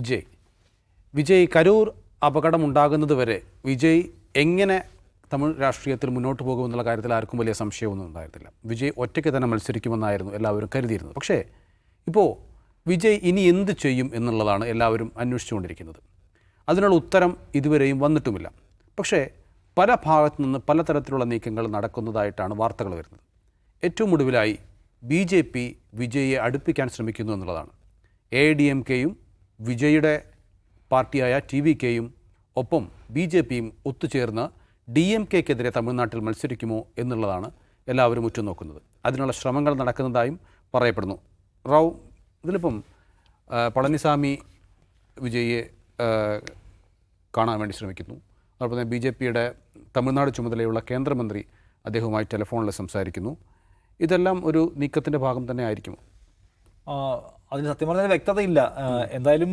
വിജയ്. വിജയ് കരൂർ അപകടമുണ്ടാകുന്നത് വരെ വിജയ് എങ്ങനെ തമിഴ് രാഷ്ട്രീയത്തിൽ മുന്നോട്ട് പോകുമെന്നുള്ള കാര്യത്തിൽ ആർക്കും വലിയ സംശയമൊന്നും ഉണ്ടായിരുന്നില്ല. വിജയ് ഒറ്റയ്ക്ക് തന്നെ മത്സരിക്കുമെന്നായിരുന്നു എല്ലാവരും കരുതിയിരുന്നത്. പക്ഷേ ഇപ്പോൾ വിജയ് ഇനി എന്ത് ചെയ്യും എന്നുള്ളതാണ് എല്ലാവരും അന്വേഷിച്ചുകൊണ്ടിരിക്കുന്നത്. അതിനുള്ള ഉത്തരം ഇതുവരെയും വന്നിട്ടുമില്ല. പക്ഷേ പല ഭാഗത്തു നിന്ന് പലതരത്തിലുള്ള നീക്കങ്ങൾ നടക്കുന്നതായിട്ടാണ് വാർത്തകൾ വരുന്നത്. ഏറ്റവും ഒടുവിലായി ബി ജെ പി വിജയെ അടുപ്പിക്കാൻ ശ്രമിക്കുന്നു എന്നുള്ളതാണ്. എ ഡി എം കെയും വിജയുടെ പാർട്ടിയായ ടി വി കെയും ഒപ്പം ബി ജെ പിയും ഒത്തുചേർന്ന് ഡി എം കെക്കെതിരെ തമിഴ്നാട്ടിൽ മത്സരിക്കുമോ എന്നുള്ളതാണ് എല്ലാവരും ഉറ്റുനോക്കുന്നത്. അതിനുള്ള ശ്രമങ്ങൾ നടക്കുന്നതായും പറയപ്പെടുന്നു. റാവു ഇതിലിപ്പം പളനിസ്വാമി വിജയിയെ ആ, കാണാൻ വേണ്ടി ശ്രമിക്കുന്നു. അതുപോലെ തന്നെ ബി ജെ പിയുടെ തമിഴ്നാട് ചുമതലയുള്ള കേന്ദ്രമന്ത്രി അദ്ദേഹവുമായി ടെലിഫോണിൽ സംസാരിക്കുന്നു. ഇതെല്ലാം ഒരു നീക്കത്തിന്റെ ഭാഗം തന്നെ ആയിരിക്കുമോ അതിന് സത്യം പറഞ്ഞാൽ വ്യക്തതയില്ല. എന്തായാലും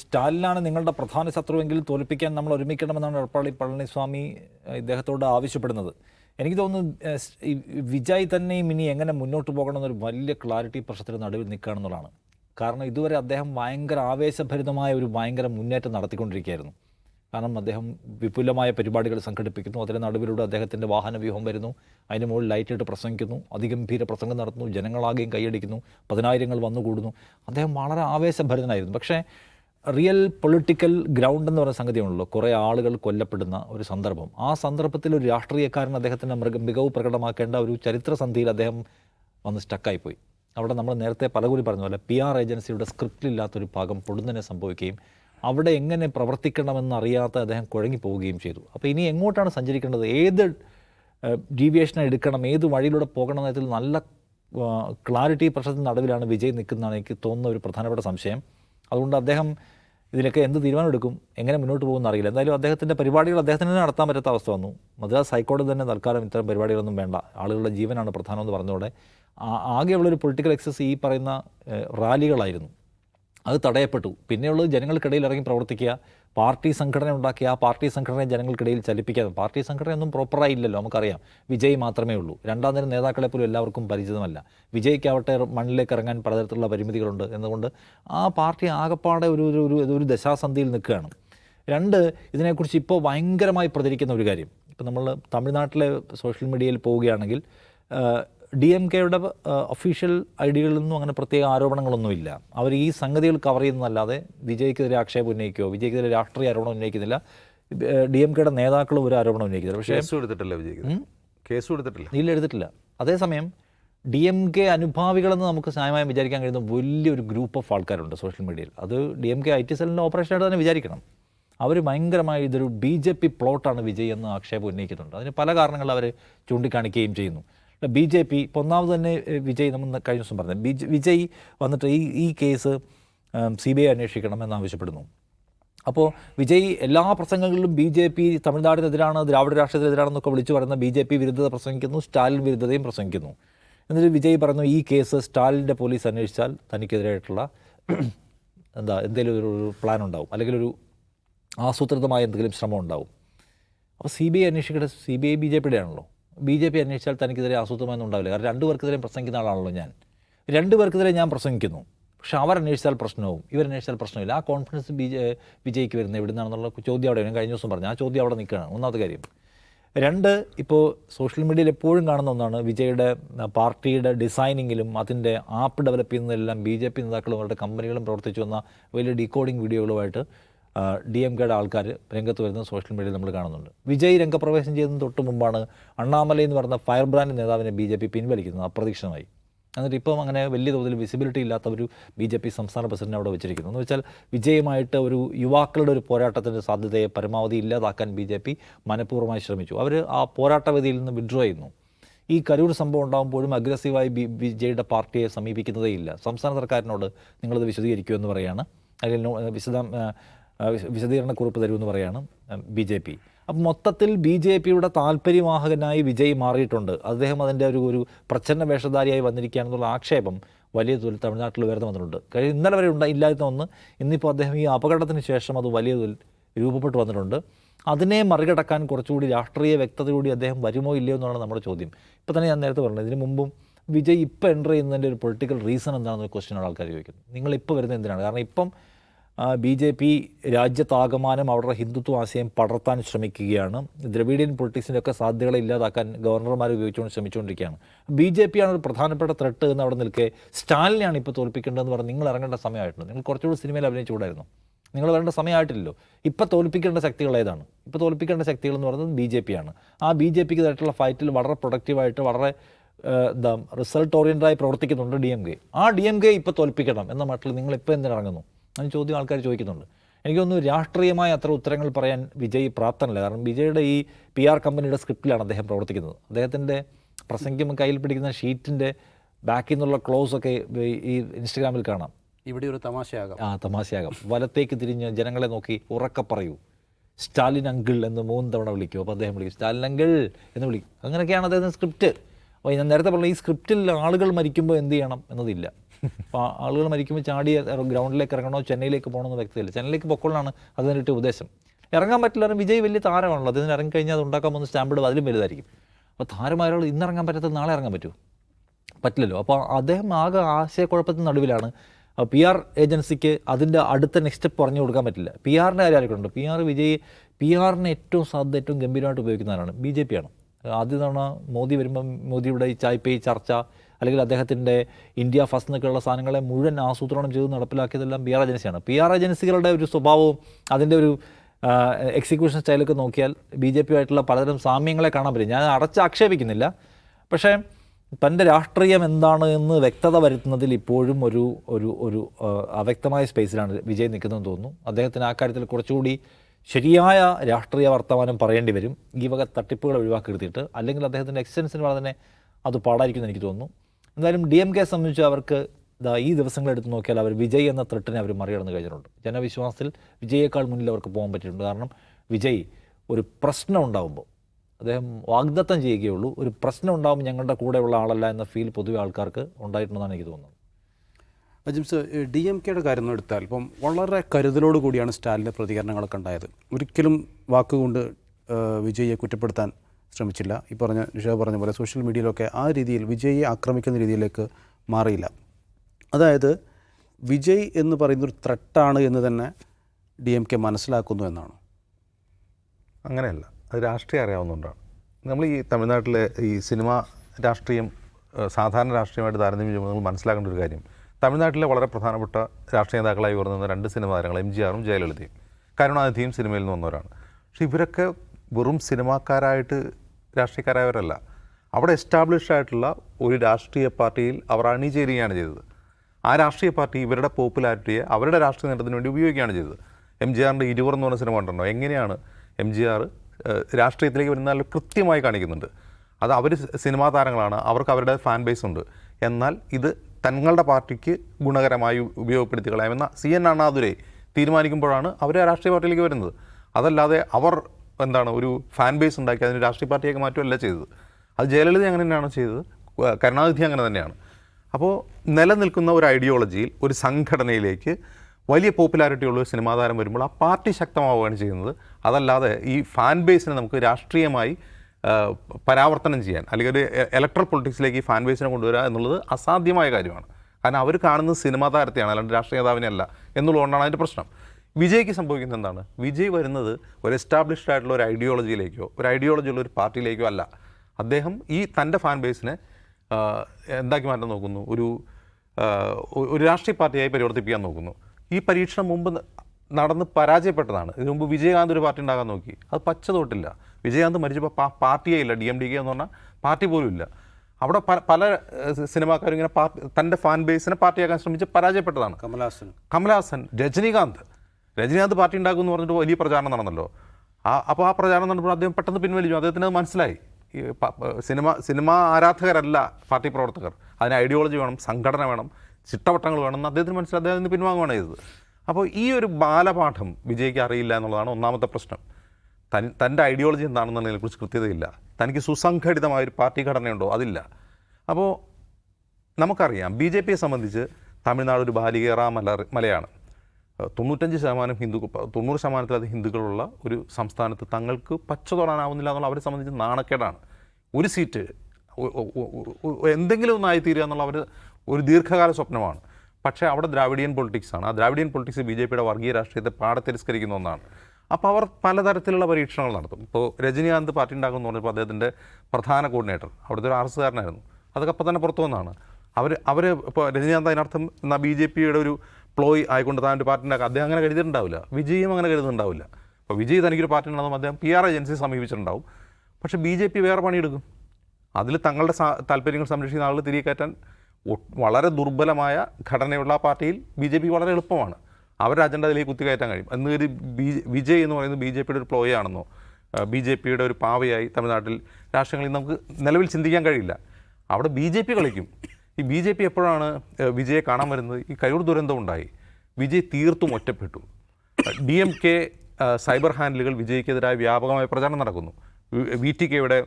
സ്റ്റാലിനാണ് നിങ്ങളുടെ പ്രധാന ശത്രുവെങ്കിൽ തോൽപ്പിക്കാൻ നമ്മൾ ഒരുമിക്കണമെന്നാണ് എടപ്പാളി പളനിസ്വാമി ഇദ്ദേഹത്തോട് ആവശ്യപ്പെടുന്നത്. എനിക്ക് തോന്നുന്നു വിജയ് തന്നെയും ഇനി എങ്ങനെ മുന്നോട്ട് പോകണമെന്നൊരു വലിയ ക്ലാരിറ്റി പ്രശ്നത്തിന് നടുവിൽ നിൽക്കുകയാണെന്നുള്ളതാണ് കാരണം ഇതുവരെ അദ്ദേഹം ഭയങ്കര ആവേശഭരിതമായ ഒരു ഭയങ്കര മുന്നേറ്റം നടത്തിക്കൊണ്ടിരിക്കുകയായിരുന്നു. കാരണം അദ്ദേഹം വിപുലമായ പരിപാടികൾ സംഘടിപ്പിക്കുന്നു. അതിന്റെ നടുവിലൂടെ അദ്ദേഹത്തിന്റെ വാഹനവ്യൂഹം വരുന്നു. അതിന് മുകളിൽ ലൈറ്റിട്ട് പ്രസംഗിക്കുന്നു. അതിഗംഭീര പ്രസംഗം നടത്തുന്നു. ജനങ്ങളാകെയും കൈയടിക്കുന്നു. പതിനായിരങ്ങൾ വന്നുകൂടുന്നു. അദ്ദേഹം വളരെ ആവേശഭരിതനായിരുന്നു. പക്ഷേ റിയൽ പൊളിറ്റിക്കൽ ഗ്രൗണ്ട് എന്ന് പറയുന്ന സംഗതിയാണല്ലോ. കുറേ ആളുകൾ കൊല്ലപ്പെടുന്ന ഒരു സന്ദർഭം. ആ സന്ദർഭത്തിൽ ഒരു രാഷ്ട്രീയക്കാരൻ അദ്ദേഹത്തിന്റെ മൃഗ മികവ് പ്രകടമാക്കേണ്ട ഒരു ചരിത്രസന്ധിയിൽ അദ്ദേഹം വന്ന് സ്റ്റക്കായിപ്പോയി. അവിടെ നമ്മൾ നേരത്തെ പലകുറി പറഞ്ഞ പോലെ പി ആർ ഏജൻസിയുടെ സ്ക്രിപ്റ്റിലില്ലാത്തൊരു ഭാഗം പൊടുന്നനെ സംഭവിക്കുകയും അവിടെ എങ്ങനെ പ്രവർത്തിക്കണമെന്നറിയാത്ത അദ്ദേഹം കുഴങ്ങി പോവുകയും ചെയ്തു. അപ്പോൾ ഇനി എങ്ങോട്ടാണ് സഞ്ചരിക്കേണ്ടത്? ഏത് ഡീവിയേഷൻ എടുക്കണം? ഏത് വഴിയിലൂടെ പോകണം എന്നതിൽ നല്ല ക്ലാരിറ്റി പ്രശ്നത്തിന് നടുവിലാണ് വിജയ് നിൽക്കുന്നതാണ് എനിക്ക് തോന്നുന്ന ഒരു പ്രധാനപ്പെട്ട സംശയം. അതുകൊണ്ട് അദ്ദേഹം ഇതിലൊക്കെ എന്ത് തീരുമാനമെടുക്കും? എങ്ങനെ മുന്നോട്ട് പോകുമെന്ന് അറിയില്ല. എന്തായാലും അദ്ദേഹത്തിന്റെ പരിപാടികൾ അദ്ദേഹത്തിന് തന്നെ നടത്താൻ പറ്റാത്ത അവസ്ഥ വന്നു. മദ്രാസ് ഹൈക്കോടതി തന്നെ തൽക്കാലം ഇത്തരം പരിപാടികളൊന്നും വേണ്ട. ആളുകളുടെ ജീവനാണ് പ്രധാനമെന്ന് പറഞ്ഞതോടെ. ആകെയുള്ളൊരു പൊളിറ്റിക്കൽ എക്സസ് ഈ പറയുന്ന റാലികളായിരുന്നു. അത് തടയപ്പെട്ടു. പിന്നെയുള്ളത് ജനങ്ങൾക്കിടയിൽ ഇറങ്ങി പ്രവർത്തിക്കുക. പാർട്ടി സംഘടന ഉണ്ടാക്കി ആ പാർട്ടി സംഘടനയെ ജനങ്ങൾക്കിടയിൽ ചലിപ്പിക്കാതെ പാർട്ടി സംഘടനയൊന്നും പ്രോപ്പറായി ഇല്ലല്ലോ നമുക്കറിയാം. വിജയ് മാത്രമേ ഉള്ളൂ. രണ്ടാം തരം നേതാക്കളെ പോലും എല്ലാവർക്കും പരിചിതമല്ല. വിജയ്ക്കാവട്ടെ മണ്ണിലേക്ക് ഇറങ്ങാൻ പലതരത്തിലുള്ള പരിമിതികളുണ്ട് എന്നതുകൊണ്ട് ആ പാർട്ടി ആകപ്പാടെ ഒരു ഒരു ഒരു ദശാസന്ധിയിൽ നിൽക്കുകയാണ്. രണ്ട് ഇതിനെക്കുറിച്ച് ഇപ്പോൾ ഭയങ്കരമായി പ്രചരിക്കുന്ന ഒരു കാര്യം. ഇപ്പോൾ നമ്മൾ തമിഴ്നാട്ടിലെ സോഷ്യൽ മീഡിയയിൽ പോവുകയാണെങ്കിൽ ഡി എം കെയുടെ ഒഫീഷ്യൽ ഐഡികളിൽ നിന്നും അങ്ങനെ പ്രത്യേക ആരോപണങ്ങളൊന്നുമില്ല. അവർ ഈ സംഗതികൾ കവർ ചെയ്യുന്നതല്ലാതെ വിജയ്ക്കെതിരെ ആക്ഷേപം ഉന്നയിക്കുകയോ വിജയ്ക്കെതിരെ രാഷ്ട്രീയ ആരോപണം ഉന്നയിക്കുന്നില്ല. ഡി എം കെയുടെ നേതാക്കളും ഒരു ആരോപണം ഉന്നയിക്കുന്നില്ല. പക്ഷേ കേസ് കൊടുത്തിട്ടില്ല വിജയിക്ക്? കേസ് കൊടുത്തിട്ടില്ല ഇല്ല എടുത്തിട്ടില്ല. അതേസമയം ഡി എം കെ അനുഭാവികളെന്ന് നമുക്ക് ന്യായമായും വിചാരിക്കാൻ കഴിയുന്ന വലിയൊരു ഗ്രൂപ്പ് ഓഫ് ആൾക്കാരുണ്ട് സോഷ്യൽ മീഡിയയിൽ അത് D M K I T സെല്ലിന്റെ ഓപ്പറേഷനായിട്ട് തന്നെ വിചാരിക്കണം. അവർ ഭയങ്കരമായി ഇതൊരു ബി ജെ പി പ്ലോട്ടാണ് വിജയ് എന്ന് ആക്ഷേപം ഉന്നയിക്കുന്നുണ്ട്. അതിന് പല കാരണങ്ങൾ അവർ ചൂണ്ടിക്കാണിക്കുകയും ചെയ്യുന്നു. ബി ജെ പി ഇപ്പോൾ ഒന്നാമത് തന്നെ വിജയ് നമ്മൾ കഴിഞ്ഞ ദിവസം പറഞ്ഞത് ബി വിജയ് വന്നിട്ട് ഈ ഈ കേസ് സി ബി ഐ അന്വേഷിക്കണം എന്നാവശ്യപ്പെടുന്നു. അപ്പോൾ വിജയ് എല്ലാ പ്രസംഗങ്ങളിലും ബി ജെ പി തമിഴ്നാടിനെതിരാണ് ദ്രാവിഡ രാഷ്ട്രീയത്തിനെതിരാണെന്നൊക്കെ വിളിച്ചു പറയുന്ന ബി ജെ പി വിരുദ്ധത പ്രസംഗിക്കുന്നു സ്റ്റാലിൻ വിരുദ്ധതയും പ്രസംഗിക്കുന്നു. എന്നിട്ട് വിജയ് പറഞ്ഞു ഈ കേസ് സ്റ്റാലിന്റെ പോലീസ് അന്വേഷിച്ചാൽ തനിക്കെതിരായിട്ടുള്ള എന്താ എന്തെങ്കിലും ഒരു പ്ലാൻ ഉണ്ടാവും. അല്ലെങ്കിൽ ഒരു ആസൂത്രിതമായ എന്തെങ്കിലും ശ്രമം ഉണ്ടാവും. അപ്പോൾ സി ബി ഐ അന്വേഷിക്കേണ്ട C B I B J പിയുടെ ആണല്ലോ ബി ജെ പി അന്വേഷിച്ചാൽ തനിക്കെതിരെ ആസൂത്രമൊന്നും ഉണ്ടാവില്ല കാരണം രണ്ടു പേർക്കെതിരെ പ്രസംഗിക്കുന്ന ആളാണല്ലോ ഞാൻ. രണ്ടു പേർക്കെതിരെ ഞാൻ പ്രസംഗിക്കുന്നു. പക്ഷെ അവർ അന്വേഷിച്ചാൽ പ്രശ്നവും ഇവർ അന്വേഷിച്ചാൽ പ്രശ്നമില്ല. ആ കോൺഫിഡൻസ് ബി ജെ വിജയ്ക്ക് വരുന്നത് എവിടെ നിന്നാണെന്നുള്ള ചോദ്യം അവിടെ ഞാൻ കഴിഞ്ഞ ദിവസം പറഞ്ഞു ആ ചോദ്യം അവിടെ നിൽക്കുകയാണ്. ഒന്നാമത്തെ കാര്യം രണ്ട് ഇപ്പോൾ സോഷ്യൽ മീഡിയയിൽ എപ്പോഴും കാണുന്ന ഒന്നാണ് വിജയുടെ പാർട്ടിയുടെ ഡിസൈനിങ്ങിലും അതിന്റെ ആപ്പ് ഡെവലപ്പ് ചെയ്യുന്നതെല്ലാം ബി ജെ പി നേതാക്കളും അവരുടെ കമ്പനികളും പ്രവർത്തിച്ചു വന്ന വലിയ ഡീകോഡിംഗ് വീഡിയോകളുമായിട്ട് ഡി എം കെയുടെ ആൾക്കാർ രംഗത്ത് വരുന്നത് സോഷ്യൽ മീഡിയയിൽ നമ്മൾ കാണുന്നുണ്ട്. വിജയ് രംഗപ്രവേശം ചെയ്യുന്നതിന് തൊട്ട് മുമ്പാണ് അണ്ണാമലൈ എന്ന് പറഞ്ഞ ഫയർ ബ്രാൻഡ് നേതാവിനെ ബി ജെ പി പിൻവലിക്കുന്നത് അപ്രതീക്ഷിതമായി. എന്നിട്ട് ഇപ്പം അങ്ങനെ വലിയ തോതിൽ വിസിബിലിറ്റി ഇല്ലാത്ത ഒരു ബി ജെ പി സംസ്ഥാന പ്രസിഡന്റ് അവിടെ വെച്ചിരിക്കുന്നു. എന്ന് വെച്ചാൽ വിജയമായിട്ട് ഒരു യുവാക്കളുടെ ഒരു പോരാട്ടത്തിന്റെ സാധ്യതയെ പരമാവധി ഇല്ലാതാക്കാൻ ബി ജെ പി മനഃപൂർവമായി ശ്രമിച്ചു. അവർ ആ പോരാട്ടവേദിയിൽ നിന്ന് വിഡ്രോ ചെയ്യുന്നു. ഈ കരൂർ സംഭവം ഉണ്ടാകുമ്പോഴും അഗ്രസീവായി ബി വിജയുടെ പാർട്ടിയെ സമീപിക്കുന്നതേ ഇല്ല. സംസ്ഥാന സർക്കാരിനോട് നിങ്ങളത് വിശദീകരിക്കൂ എന്ന് അതിൽ അല്ലെങ്കിൽ വിശദം വിശദീകരണക്കുറിപ്പ് തരുമെന്ന് പറയാണ് ബി ജെ പി. അപ്പം മൊത്തത്തിൽ ബി ജെ പിയുടെ താല്പര്യവാഹകനായി വിജയ് മാറിയിട്ടുണ്ട്. അദ്ദേഹം അതിന്റെ ഒരു ഒരു പ്രച്ഛന്ന വേഷധാരിയായി വന്നിരിക്കുകയാണെന്നുള്ള ആക്ഷേപം വലിയ തോതിൽ തമിഴ്നാട്ടിൽ ഉയർന്നു വന്നിട്ടുണ്ട്. കഴിഞ്ഞ ഇന്നലെ വരെ ഉണ്ടായി ഇല്ലാത്ത ഒന്ന്. ഇന്നിപ്പോൾ അദ്ദേഹം ഈ അപകടത്തിന് ശേഷം അത് വലിയ തോതിൽ രൂപപ്പെട്ടു വന്നിട്ടുണ്ട്. അതിനെ മറികടക്കാൻ കുറച്ചുകൂടി രാഷ്ട്രീയ വ്യക്തതയോടെ അദ്ദേഹം വരുമോ ഇല്ലയോ എന്നാണ് നമ്മുടെ ചോദ്യം. ഇപ്പോൾ തന്നെ ഞാൻ നേരത്തെ പറഞ്ഞത് ഇതിന് മുമ്പും വിജയ് ഇപ്പോൾ എന്റർ ചെയ്യുന്നതിന്റെ ഒരു പൊളിറ്റിക്കൽ റീസൺ എന്താണെന്നൊരു ക്വസ്റ്റ്യനാണ് ആൾക്കാർ ചോദിക്കുന്നത്. നിങ്ങൾ ഇപ്പോൾ വരുന്നത് എന്തിനാണ്? കാരണം ഇപ്പം ബി ജെ പി രാജ്യത്താകമാനം അവരുടെ ഹിന്ദുത്വ ആശയം പടർത്താൻ ശ്രമിക്കുകയാണ്. ദ്രവീഡിയൻ പൊളിറ്റിക്സിന്റെ ഒക്കെ സാധ്യതകളെ ഇല്ലാതാക്കാൻ ഗവർണർമാർ ഉപയോഗിച്ചുകൊണ്ട് ശ്രമിച്ചുകൊണ്ടിരിക്കുകയാണ്. ബി ജെ പി ആണ് ഒരു പ്രധാനപ്പെട്ട ത്രെട്ട് എന്ന് അവിടെ നിൽക്കെ സ്റ്റാലിനെയാണ് ഇപ്പോൾ തോൽപ്പിക്കേണ്ടതെന്ന് പറഞ്ഞ് നിങ്ങൾ ഇറങ്ങേണ്ട സമയമായിട്ടുണ്ട്? നിങ്ങൾ കുറച്ചുകൂടി സിനിമയിൽ അഭിനയിച്ചുകൂടായിരുന്നു? നിങ്ങൾ വരേണ്ട സമയമായിട്ടില്ലല്ലോ. ഇപ്പോൾ തോൽപ്പിക്കേണ്ട ശക്തികൾ ഏതാണ്? ഇപ്പോൾ തോൽപ്പിക്കേണ്ട ശക്തികൾ എന്ന് പറയുന്നത് ബി ജെ പി ആണ് ആ ബി ജെ പിക്ക് ഇതായിട്ടുള്ള ഫൈറ്റിൽ വളരെ പ്രൊഡക്റ്റീവായിട്ട് വളരെ എന്താ റിസൾട്ട് ഓറിയന്റായി പ്രവർത്തിക്കുന്നുണ്ട് ഡി എം കെ. ആ ഡി എം കെ ഇപ്പോൾ തോൽപ്പിക്കണം എന്ന മട്ടിൽ നിങ്ങൾ ഇപ്പോൾ എന്തിനിറങ്ങുന്നു? അതിന് ചോദ്യം ആൾക്കാർ ചോദിക്കുന്നുണ്ട്. എനിക്കൊന്നും രാഷ്ട്രീയമായ അത്ര ഉത്തരങ്ങൾ പറയാൻ വിജയ് പ്രാപ്തനല്ല. കാരണം വിജയുടെ ഈ പി ആർ കമ്പനിയുടെ സ്ക്രിപ്റ്റിലാണ് അദ്ദേഹം പ്രവർത്തിക്കുന്നത്. അദ്ദേഹത്തിന്റെ പ്രസംഗം കയ്യിൽ പിടിക്കുന്ന ഷീറ്റിന്റെ ബാക്കിൽ നിന്നുള്ള ക്ലോസ് ഒക്കെ ഈ ഇൻസ്റ്റഗ്രാമിൽ കാണാം. ഇവിടെ ഒരു തമാശയാകാം. ആ തമാശയാകാം. വലത്തേക്ക് തിരിഞ്ഞ് ജനങ്ങളെ നോക്കി ഉറക്ക പറയൂ. സ്റ്റാലിൻ അങ്കിൾ എന്ന് മൂന്ന് തവണ വിളിക്കും. അപ്പോൾ അദ്ദേഹം വിളിക്കും. സ്റ്റാലിൻ അങ്കിൾ എന്ന് വിളിക്കും. അങ്ങനെയൊക്കെയാണ് അദ്ദേഹത്തിന്റെ സ്ക്രിപ്റ്റ്. അപ്പോൾ ഞാൻ നേരത്തെ പറഞ്ഞ ഈ സ്ക്രിപ്റ്റിൽ ആളുകൾ മരിക്കുമ്പോൾ എന്ത് ചെയ്യണം എന്നതില്ല. അപ്പോൾ ആളുകൾ മരിക്കുമ്പോൾ ചാടി ഗ്രൗണ്ടിലേക്ക് ഇറങ്ങണോ ചെന്നൈയിലേക്ക് പോകണമെന്ന് വ്യക്തമല്ല ചെന്നൈയിലേക്ക് പൊക്കോളാണ് അതിനിട്ട് ഉദ്ദേശം. ഇറങ്ങാൻ പറ്റില്ല കാരണം വിജയ് വലിയ താരമാണല്ലോ. അതിന് ഇറങ്ങിക്കഴിഞ്ഞാൽ അത് ഉണ്ടാക്കാൻ പോകുന്ന സ്റ്റാമ്പിഡ് അതിലും വലുതായിരിക്കും. അപ്പോൾ താരമാരോട് ഇന്ന് ഇറങ്ങാൻ പറ്റാത്തത് നാളെ ഇറങ്ങാൻ പറ്റുമോ പറ്റില്ലല്ലോ. അപ്പോൾ അദ്ദേഹം ആകെ ആശയക്കുഴപ്പത്തിന് നടുവിലാണ്. പി ആർ ഏജൻസിക്ക് അതിന്റെ അടുത്ത നെക്സ്റ്റ് സ്റ്റെപ്പ് പറഞ്ഞു കൊടുക്കാൻ പറ്റില്ല. പി ആറിന്റെ കാര്യം ആരൊക്കെയുണ്ട് പി ആർ വിജയ് പി ആറിനെ ഏറ്റവും സാധ്യത ഏറ്റവും ഗംഭീരമായിട്ട് ഉപയോഗിക്കുന്നവരാണ് ബി ജെ പി ആണ്. ആദ്യ തവണ മോദി വരുമ്പം മോദിയുടെ ഈ ചായ് പേ ചർച്ച അല്ലെങ്കിൽ അദ്ദേഹത്തിന്റെ ഇന്ത്യ ഫസ്റ്റ് എന്നൊക്കെയുള്ള സാധനങ്ങളെ മുഴുവൻ ആസൂത്രണം ചെയ്ത് നടപ്പിലാക്കിയതെല്ലാം പി ആർ ഏജൻസിയാണ് പി ആർ ഏജൻസികളുടെ ഒരു സ്വഭാവവും അതിന്റെ ഒരു എക്സിക്യൂഷൻ സ്റ്റൈലൊക്കെ നോക്കിയാൽ ബി ജെ പി ആയിട്ടുള്ള പലതരം സാമ്യങ്ങളെ കാണാൻ പറ്റും. ഞാൻ അടച്ച് ആക്ഷേപിക്കുന്നില്ല. പക്ഷേ തന്റെ രാഷ്ട്രീയം എന്താണ് എന്ന് വ്യക്തത വരുത്തുന്നതിൽ ഇപ്പോഴും ഒരു ഒരു ഒരു അവ്യക്തമായ സ്പേസിലാണ് വിജയ് നിൽക്കുന്നതെന്ന് തോന്നുന്നു. അദ്ദേഹത്തിന് ആ കാര്യത്തിൽ കുറച്ചുകൂടി ശരിയായ രാഷ്ട്രീയ വർത്തമാനം പറയേണ്ടി വരും. ഈ വക തട്ടിപ്പുകൾ ഒഴിവാക്കി എടുത്തിട്ട് അല്ലെങ്കിൽ അദ്ദേഹത്തിന്റെ എക്സ്റ്റൻസിന് വളരെ അത് പാടായിരിക്കുമെന്ന് എനിക്ക് തോന്നുന്നു. എന്തായാലും ഡി എം കെ സംബന്ധിച്ച് അവർക്ക് ദാ ഈ ദിവസങ്ങൾ എടുത്ത് നോക്കിയാൽ അവർ വിജയ് എന്ന ത്രെട്ടിനെ അവർ മറികടന്ന് കഴിഞ്ഞിട്ടുണ്ട്. ജനവിശ്വാസത്തിൽ വിജയേക്കാൾ മുന്നിൽ അവർക്ക് പോകാൻ പറ്റിയിട്ടുണ്ട്. കാരണം വിജയ് ഒരു പ്രശ്നം ഉണ്ടാകുമ്പോൾ അദ്ദേഹം വാഗ്ദത്തം ചെയ്യുകയുള്ളൂ ഒരു പ്രശ്നം ഉണ്ടാകുമ്പോൾ ഞങ്ങളുടെ കൂടെയുള്ള ആളല്ല എന്ന ഫീൽ പൊതുവെ ആൾക്കാർക്ക് ഉണ്ടായിട്ടുണ്ടെന്നാണ് എനിക്ക് തോന്നുന്നത്. അജിംസ് ഡി എം കെയുടെ കാര്യം ഒന്ന് എടുത്താൽ ഇപ്പം വളരെ കരുതലോട് കൂടിയാണ് സ്റ്റാലിന്റെ പ്രതികരണങ്ങളൊക്കെ ഉണ്ടായത്. ഒരിക്കലും വാക്കുകൊണ്ട് വിജയെ കുറ്റപ്പെടുത്താൻ ശ്രമിച്ചില്ല. ഈ പറഞ്ഞ ഋഷഭ് പറഞ്ഞ പോലെ സോഷ്യൽ മീഡിയയിലൊക്കെ ആ രീതിയിൽ വിജയിയെ ആക്രമിക്കുന്ന രീതിയിലേക്ക് മാറിയില്ല. അതായത് വിജയ് എന്ന് പറയുന്നൊരു ത്രട്ടാണ് എന്ന് തന്നെ ഡി എം കെ മനസ്സിലാക്കുന്നു എന്നാണ്. അങ്ങനെയല്ല. അത് രാഷ്ട്രീയം അറിയാവുന്നതുകൊണ്ടാണ്. നമ്മൾ ഈ തമിഴ്നാട്ടിലെ ഈ സിനിമ രാഷ്ട്രീയം സാധാരണ രാഷ്ട്രീയമായിട്ട് താരതമ്യം ചെയ്യുമ്പോൾ നമ്മൾ മനസ്സിലാക്കേണ്ട ഒരു കാര്യം. തമിഴ്നാട്ടിലെ വളരെ പ്രധാനപ്പെട്ട രാഷ്ട്രീയ നേതാക്കളായി ഉയർന്നു രണ്ട് സിനിമ താരങ്ങൾ എം ജി ആറും ജയലളിതയും. കരുണാനിധിയും സിനിമയിൽ നിന്ന് വന്നവരാണ്. പക്ഷേ ഇവരൊക്കെ വെറും സിനിമാക്കാരായിട്ട് രാഷ്ട്രീയക്കാരായവരല്ല. അവിടെ എസ്റ്റാബ്ലിഷ് ആയിട്ടുള്ള ഒരു രാഷ്ട്രീയ പാർട്ടിയിൽ അവർ അണിചേരുകയാണ് ചെയ്തത്. ആ രാഷ്ട്രീയ പാർട്ടി ഇവരുടെ പോപ്പുലാരിറ്റിയെ അവരുടെ രാഷ്ട്രീയ നേട്ടത്തിന് വേണ്ടി ഉപയോഗിക്കുകയാണ് ചെയ്തത്. എം ജി ആറിന്റെ ഇരുവർ എന്ന് പറഞ്ഞ സിനിമ ഉണ്ടല്ലോ എങ്ങനെയാണ് എം ജി ആർ രാഷ്ട്രീയത്തിലേക്ക് വരുന്നാൽ കൃത്യമായി കാണിക്കുന്നുണ്ട്. അത് അവർ സിനിമാ താരങ്ങളാണ്. അവർക്ക് അവരുടെ ഫാൻ ബേസ് ഉണ്ട്. എന്നാൽ ഇത് തങ്ങളുടെ പാർട്ടിക്ക് ഗുണകരമായി ഉപയോഗപ്പെടുത്തി കളയാമെന്ന സി എൻ അണ്ണാദുരെ തീരുമാനിക്കുമ്പോഴാണ് അവർ രാഷ്ട്രീയ പാർട്ടിയിലേക്ക് വരുന്നത്. അതല്ലാതെ അവർ എന്താണ് ഒരു ഫാൻ ബേസ് ഉണ്ടാക്കി അതിന് രാഷ്ട്രീയ പാർട്ടിയൊക്കെ മാറ്റുമല്ല ചെയ്തത്. അത് ജയലളിത അങ്ങനെ തന്നെയാണ് ചെയ്തത് കരുണാനിധി അങ്ങനെ തന്നെയാണ്. അപ്പോൾ നിലനിൽക്കുന്ന ഒരു ഐഡിയോളജിയിൽ ഒരു സംഘടനയിലേക്ക് വലിയ പോപ്പുലാരിറ്റി ഉള്ള ഒരു സിനിമാ താരം വരുമ്പോൾ ആ പാർട്ടി ശക്തമാവുകയാണ് ചെയ്യുന്നത്. അതല്ലാതെ ഈ ഫാൻ ബേസിനെ നമുക്ക് രാഷ്ട്രീയമായി പരാവർത്തനം ചെയ്യാൻ അല്ലെങ്കിൽ ഒരു ഇലക്ട്രൽ പൊളിറ്റിക്സിലേക്ക് ഈ ഫാൻ ബേസിനെ കൊണ്ടുവരിക എന്നുള്ളത് അസാധ്യമായ കാര്യമാണ്. കാരണം അവർ കാണുന്നത് സിനിമാ താരത്തെയാണ് അല്ലാണ്ട് രാഷ്ട്രീയ നേതാവിനെയല്ല എന്നുള്ളതുകൊണ്ടാണ് അതിന്റെ പ്രശ്നം. വിജയ്ക്ക് സംഭവിക്കുന്നത് എന്താണ്? വിജയ് വരുന്നത് ഒരു എസ്റ്റാബ്ലിഷ്ഡ് ആയിട്ടുള്ള ഒരു ഐഡിയോളജിയിലേക്കോ ഒരു ഐഡിയോളജി ഉള്ള ഒരു പാർട്ടിയിലേക്കോ അല്ല. അദ്ദേഹം ഈ തന്റെ ഫാൻ ബേസിനെ എന്താക്കി മാറ്റാൻ നോക്കുന്നു? ഒരു ഒരു രാഷ്ട്രീയ പാർട്ടിയായി പരിവർത്തിപ്പിക്കാൻ നോക്കുന്നു. ഈ പരീക്ഷണം മുമ്പ് നടന്ന് പരാജയപ്പെട്ടതാണ്. ഇതിനു മുമ്പ് വിജയകാന്ത് ഒരു പാർട്ടി ഉണ്ടാകാൻ നോക്കി. അത് പച്ച തൊട്ടില്ല. വിജയകാന്ത് മരിച്ചപ്പോൾ പാ പാർട്ടിയേ ഇല്ല. ഡി എം ഡി കെ എന്ന് പറഞ്ഞാൽ പാർട്ടി പോലും ഇല്ല. അവിടെ പല പല സിനിമാക്കാരും ഇങ്ങനെ പാർട്ടി തന്റെ ഫാൻ ബേസിനെ പാർട്ടിയാക്കാൻ ശ്രമിച്ച് പരാജയപ്പെട്ടതാണ്. കമലഹാസൻ കമലഹാസൻ രജനീകാന്ത് രജനീകാന്ത് പാർട്ടി ഉണ്ടാക്കും എന്ന് പറഞ്ഞിട്ട് വലിയ പ്രചാരണം നടന്നല്ലോ. ആ അപ്പോൾ ആ പ്രചാരണം നടന്നപ്പോൾ അദ്ദേഹം പെട്ടെന്ന് പിൻവലിച്ചു. അദ്ദേഹത്തിന് അത് മനസ്സിലായി. ഈ സിനിമ സിനിമ ആരാധകരല്ല പാർട്ടി പ്രവർത്തകർ. അതിന് ഐഡിയോളജി വേണം സംഘടന വേണം ചിട്ടവട്ടങ്ങൾ വേണം എന്ന് അദ്ദേഹത്തിന് മനസ്സിലായി. അദ്ദേഹം ഇന്ന് പിൻവാങ്ങുകയാണ് ചെയ്തത്. അപ്പോൾ ഈ ഒരു ബാലപാഠം വിജയ്ക്ക് അറിയില്ല എന്നുള്ളതാണ് ഒന്നാമത്തെ പ്രശ്നം. തൻ തന്റെ ഐഡിയോളജി എന്താണെന്നുള്ളതിനെക്കുറിച്ച് കൃത്യതയില്ല. തനിക്ക് സുസംഘടിതമായ ഒരു പാർട്ടി ഘടനയുണ്ടോ? അതില്ല. അപ്പോൾ നമുക്കറിയാം ബി ജെ പിയെ സംബന്ധിച്ച് തമിഴ്നാട് ഒരു ബാലികേറ മല മലയാണ് തൊണ്ണൂറ്റഞ്ച് ശതമാനം ഹിന്ദു തൊണ്ണൂറ് ശതമാനത്തിലധികം ഹിന്ദുക്കളുള്ള ഒരു സംസ്ഥാനത്ത് തങ്ങൾക്ക് പച്ച തൊടാനാവുന്നില്ല എന്നുള്ള അവരെ സംബന്ധിച്ച് നാണക്കേടാണ്. ഒരു സീറ്റ് എന്തെങ്കിലും ഒന്നായി തീരുക എന്നുള്ള അവർ ഒരു ദീർഘകാല സ്വപ്നമാണ്. പക്ഷേ അവിടെ ദ്രാവിഡിയൻ പൊളിറ്റിക്സ് ആണ്. ആ ദ്രാവിഡിയൻ പൊളിറ്റിക്സ് ബി ജെ പിയുടെ വർഗീയ രാഷ്ട്രീയത്തെ പാടെ തിരസ്കരിക്കുന്ന ഒന്നാണ്. അപ്പോൾ അവർ പലതരത്തിലുള്ള പരീക്ഷണങ്ങൾ നടത്തും. ഇപ്പോൾ രജനീകാന്ത് പാർട്ടി ഉണ്ടാക്കുമെന്ന് പറഞ്ഞപ്പോൾ അദ്ദേഹത്തിന്റെ പ്രധാന കോർഡിനേറ്റർ അവിടുത്തെ ഒരു ആർ എസ് കാരനായിരുന്നു. അതൊക്കെ അപ്പോൾ തന്നെ പുറത്തു വന്നാണ് അവർ അവർ ഇപ്പോൾ രജനീകാന്ത് അതിനർത്ഥം എന്നാൽ ബി ജെ പിയുടെ ഒരു പ്ലോയ് ആയിക്കൊണ്ട് താൻ ഒരു പാർട്ടി ഉണ്ടാക്കുക അദ്ദേഹം അങ്ങനെ കരുതിയിട്ടുണ്ടാവില്ല. വിജയും അങ്ങനെ കരുതുന്നുണ്ടാവില്ല. അപ്പോൾ വിജയ് തനിക്കൊരു പാർട്ടി ഉണ്ടാകുന്ന അദ്ദേഹം പി ആർ ഏജൻസി സമീപിച്ചിട്ടുണ്ടാവും. പക്ഷേ ബി ജെ പി വേറെ പണിയെടുക്കും. അതിൽ തങ്ങളുടെ താല്പര്യങ്ങൾ സംരക്ഷിക്കുന്ന ആളുകൾ തിരികെ കയറ്റാൻ വളരെ ദുർബലമായ ഘടനയുള്ള ആ പാർട്ടിയിൽ ബി ജെ പി വളരെ എളുപ്പമാണ്. അവരുടെ അജണ്ട അതിലേക്ക് കുത്തിക്കയറ്റാൻ കഴിയും. എന്ന് ഒരു ബി വിജയ് എന്ന് പറയുന്നത് ബി ജെ പിയുടെ ഒരു പ്ലോയ് ആണെന്നോ ബി ജെ പിയുടെ ഒരു പാവയായി തമിഴ്നാട്ടിൽ രാഷ്ട്രങ്ങളിൽ നമുക്ക് നിലവിൽ ചിന്തിക്കാൻ കഴിയില്ല. അവിടെ ബി ജെ പി കളിക്കും. ഈ ബി ജെ പി എപ്പോഴാണ് വിജയെ കാണാൻ വരുന്നത്? ഈ കരൂർ ദുരന്തം ഉണ്ടായി വിജയ് തീർത്തും ഒറ്റപ്പെട്ടു. ഡി എം കെ സൈബർ ഹാൻഡലുകൾ വിജയ്ക്കെതിരായ വ്യാപകമായ പ്രചാരണം നടക്കുന്നു. വി- ടി കെയുടെ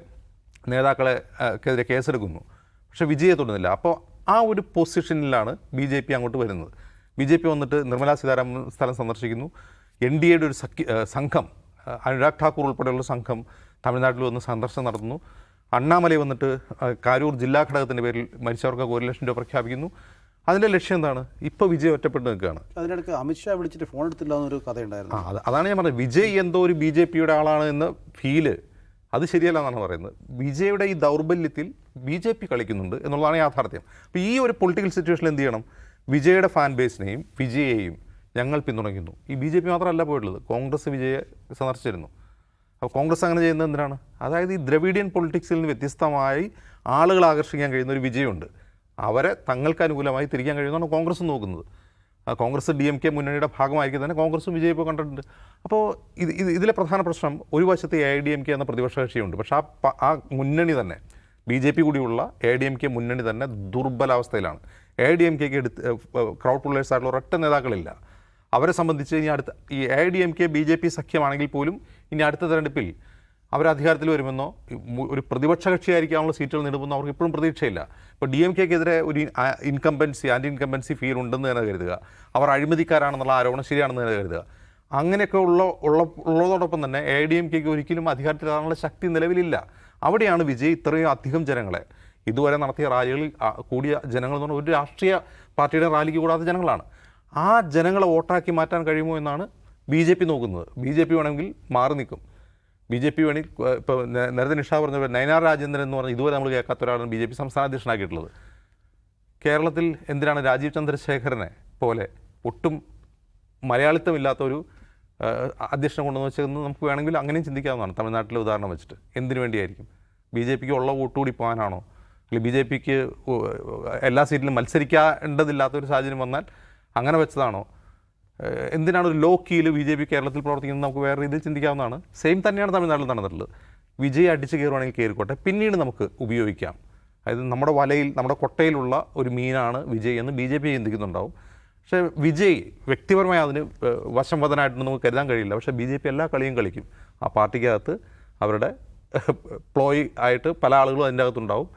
നേതാക്കളെ ക്കെതിരെ കേസെടുക്കുന്നു. പക്ഷേ വിജയെ തൊടുന്നില്ല. അപ്പോൾ ആ ഒരു പൊസിഷനിലാണ് ബി ജെ പി അങ്ങോട്ട് വരുന്നത്. ബി ജെ പി വന്നിട്ട് നിർമ്മലാ സീതാരാമൻ സ്ഥലം സന്ദർശിക്കുന്നു. എൻ ഡി എയുടെ ഒരു സഖ്യ സംഘം അനുരാഗ് ഠാക്കൂർ ഉൾപ്പെടെയുള്ള സംഘം തമിഴ്നാട്ടിൽ വന്ന് സന്ദർശനം നടത്തുന്നു. അണ്ണാമലൈ വന്നിട്ട് കാരൂർ ജില്ലാ ഘടകത്തിന്റെ പേരിൽ മരിച്ചവർക്ക് ഒരു ലക്ഷം രൂപ പ്രഖ്യാപിക്കുന്നു. അതിന്റെ ലക്ഷ്യം എന്താണ്? ഇപ്പോൾ വിജയ് ഒറ്റപ്പെട്ട് നിൽക്കുകയാണ്. അതിനിടയ്ക്ക് അമിത്ഷാ വിളിച്ചിട്ട് ഫോൺ എടുത്തില്ല എന്നൊരു കഥയുണ്ടായിരുന്നു. ആ അത് അതാണ് ഞാൻ പറഞ്ഞത്. വിജയ് എന്തോ ഒരു ബി ജെ പിയുടെ ആളാണ് എന്ന ഫീൽ അത് ശരിയല്ല എന്നാണ് പറയുന്നത്. വിജയുടെ ഈ ദൗർബല്യത്തിൽ ബി ജെ പി കളിക്കുന്നുണ്ട് എന്നുള്ളതാണ് യാഥാർത്ഥ്യം. അപ്പോൾ ഈ ഒരു പൊളിറ്റിക്കൽ സിറ്റുവേഷനിൽ എന്ത് ചെയ്യണം? വിജയുടെ ഫാൻ ബേസിനെയും വിജയെയും ഞങ്ങൾ പിന്തുണയ്ക്കുന്നു. ഈ ബി ജെ പി മാത്രമല്ല പോയിട്ടുള്ളത്. കോൺഗ്രസ് വിജയെ സന്ദർശിച്ചിരുന്നു. അപ്പോൾ കോൺഗ്രസ് അങ്ങനെ ചെയ്യുന്നത് എന്തിനാണ്? അതായത് ഈ ദ്രവിഡിയൻ പൊളിറ്റിക്സിൽ നിന്ന് വ്യത്യസ്തമായി ആളുകൾ ആകർഷിക്കാൻ കഴിയുന്ന ഒരു വിജയമുണ്ട്. അവരെ തങ്ങൾക്ക് അനുകൂലമായി തിരിക്കാൻ കഴിയുന്നതാണ് കോൺഗ്രസ് നോക്കുന്നത്. കോൺഗ്രസ് ഡി എം കെ മുന്നണിയുടെ ഭാഗമായിരിക്കും തന്നെ കോൺഗ്രസും വിജയം ഇപ്പോൾ കണ്ടിട്ടുണ്ട്. അപ്പോൾ ഇത് ഇത് ഇതിലെ പ്രധാന പ്രശ്നം ഒരു വശത്ത് എ ഡി എം കെ എന്ന പ്രതിപക്ഷ കക്ഷിയുണ്ട്. പക്ഷേ ആ ആ മുന്നണി തന്നെ ബി ജെ പി കൂടിയുള്ള എ ഡി എം കെ മുന്നണി തന്നെ ദുർബലാവസ്ഥയിലാണ്. എ ഡി എം കെക്ക് എടുത്ത് ക്രൗഡ് പുള്ളേഴ്സ് ആയിട്ടുള്ള ഒരൊറ്റ നേതാക്കളില്ല. അവരെ സംബന്ധിച്ച് ഇനി അടുത്ത ഈ A D M K B J P സഖ്യമാണെങ്കിൽ പോലും ഇനി അടുത്ത തെരഞ്ഞെടുപ്പിൽ അവർ അധികാരത്തിൽ വരുമെന്നോ ഒരു പ്രതിപക്ഷ കക്ഷിയായിരിക്കാനുള്ള സീറ്റുകൾ നേടുമെന്നോ അവർക്ക് ഇപ്പോഴും പ്രതീക്ഷയില്ല. ഇപ്പോൾ ഡി എം കെക്കെതിരെ ഒരു ഇൻകംബൻസി ആന്റി ഇൻകംബൻസി ഫീൽ ഉണ്ടെന്ന് തന്നെ കരുതുക. അവർ അഴിമതിക്കാരാണെന്നുള്ള ആരോപണം ശരിയാണെന്ന് തന്നെ കരുതുക. അങ്ങനെയൊക്കെ ഉള്ള ഉള്ള ഉള്ളതോടൊപ്പം തന്നെ എ ഡി എം കെക്ക് ഒരിക്കലും അധികാരത്തിലെത്താനുള്ള ശക്തി നിലവിലില്ല. അവിടെയാണ് വിജയ് ഇത്രയും അധികം ജനങ്ങളെ. ഇതുവരെ നടത്തിയ റാലികളിൽ കൂടിയ ജനങ്ങൾ എന്ന് പറഞ്ഞാൽ ഒരു രാഷ്ട്രീയ പാർട്ടിയുടെ റാലിക്ക് കൂടാത്ത ജനങ്ങളാണ്. ആ ജനങ്ങളെ വോട്ടാക്കി മാറ്റാൻ കഴിയുമോ എന്നാണ് ബി ജെ പി നോക്കുന്നത്. ബി ജെ പി വേണമെങ്കിൽ മാറി നിൽക്കും. ബി ജെ പി വേണമെങ്കിൽ ഇപ്പോൾ നേരത്തെ നിഷ പറഞ്ഞ നയനാർ രാജേന്ദ്രൻ എന്ന് പറഞ്ഞ ഇതുവരെ നമ്മൾ കേൾക്കാത്ത ഒരാളാണ് ബി ജെ പി സംസ്ഥാന അധ്യക്ഷനാക്കിയിട്ടുള്ളത്. കേരളത്തിൽ എന്തിനാണ് രാജീവ് ചന്ദ്രശേഖരനെ പോലെ ഒട്ടും മലയാളിത്തമില്ലാത്ത ഒരു അധ്യക്ഷനെ കൊണ്ടുവന്ന് വെച്ചതെന്ന് നമുക്ക് വേണമെങ്കിൽ അങ്ങനെയും ചിന്തിക്കാവുന്നതാണ് തമിഴ്നാട്ടിലെ ഉദാഹരണം വെച്ചിട്ട്. എന്തിനു വേണ്ടിയായിരിക്കും? ബി ജെ പിക്ക് ഉള്ള വോട്ട് കൂടി പോകാനാണോ? അല്ലെങ്കിൽ ബി ജെ പിക്ക് എല്ലാ സീറ്റിലും മത്സരിക്കേണ്ടതില്ലാത്തൊരു സാഹചര്യം വന്നാൽ അങ്ങനെ വെച്ചതാണോ? എന്തിനാണ് ഒരു ലോ കീയിൽ ബി ജെ പി കേരളത്തിൽ പ്രവർത്തിക്കുന്നത് നമുക്ക് വേറെ രീതിയിൽ ചിന്തിക്കാവുന്നതാണ്? സെയിം തന്നെയാണ് തമിഴ്നാട്ടിൽ നടന്നിട്ടുള്ളത്. വിജയ് അടിച്ച് കയറുവാണെങ്കിൽ കയറിക്കോട്ടെ. പിന്നീട് നമുക്ക് ഉപയോഗിക്കാം. അതായത് നമ്മുടെ വലയിൽ നമ്മുടെ കൊട്ടയിലുള്ള ഒരു മീനാണ് വിജയ് എന്ന് ബി ജെ പി ചിന്തിക്കുന്നുണ്ടാവും. പക്ഷേ വിജയ് വ്യക്തിപരമായി അതിന് വശം വശംവദനായിട്ടൊന്നും നമുക്ക് കരുതാൻ കഴിയില്ല. പക്ഷേ ബി ജെ പി എല്ലാ കളിയും കളിക്കും. ആ പാർട്ടിക്കകത്ത് അവരുടെ പ്ലോയി ആയിട്ട് പല ആളുകളും അതിന്റെ അകത്തുണ്ടാവും.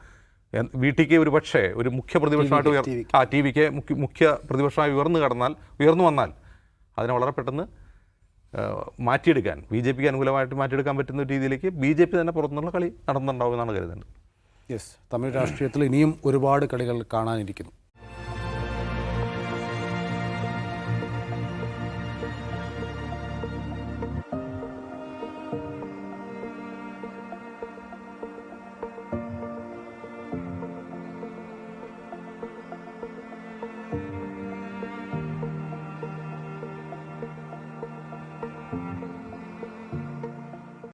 വി ടിക്ക് ഒരു പക്ഷേ ഒരു മുഖ്യ പ്രതിപക്ഷമായിട്ട് ഉയർ ആ ടി വിക്ക് മുഖ്യ മുഖ്യ പ്രതിപക്ഷമായി ഉയർന്നു കടന്നാൽ ഉയർന്നു വന്നാൽ അതിനെ വളരെ പെട്ടെന്ന് മാറ്റിയെടുക്കാൻ ബി ജെ പിക്ക് അനുകൂലമായിട്ട് മാറ്റിയെടുക്കാൻ പറ്റുന്ന രീതിയിലേക്ക് ബി ജെ പി തന്നെ പുറത്തുനിന്നുള്ള കളി നടന്നിട്ടുണ്ടാവുമെന്നാണ് എന്നാണ് കരുതുന്നത് യെസ് തമിഴ് രാഷ്ട്രീയത്തിൽ ഇനിയും ഒരുപാട് കളികൾ കാണാനിരിക്കുന്നു.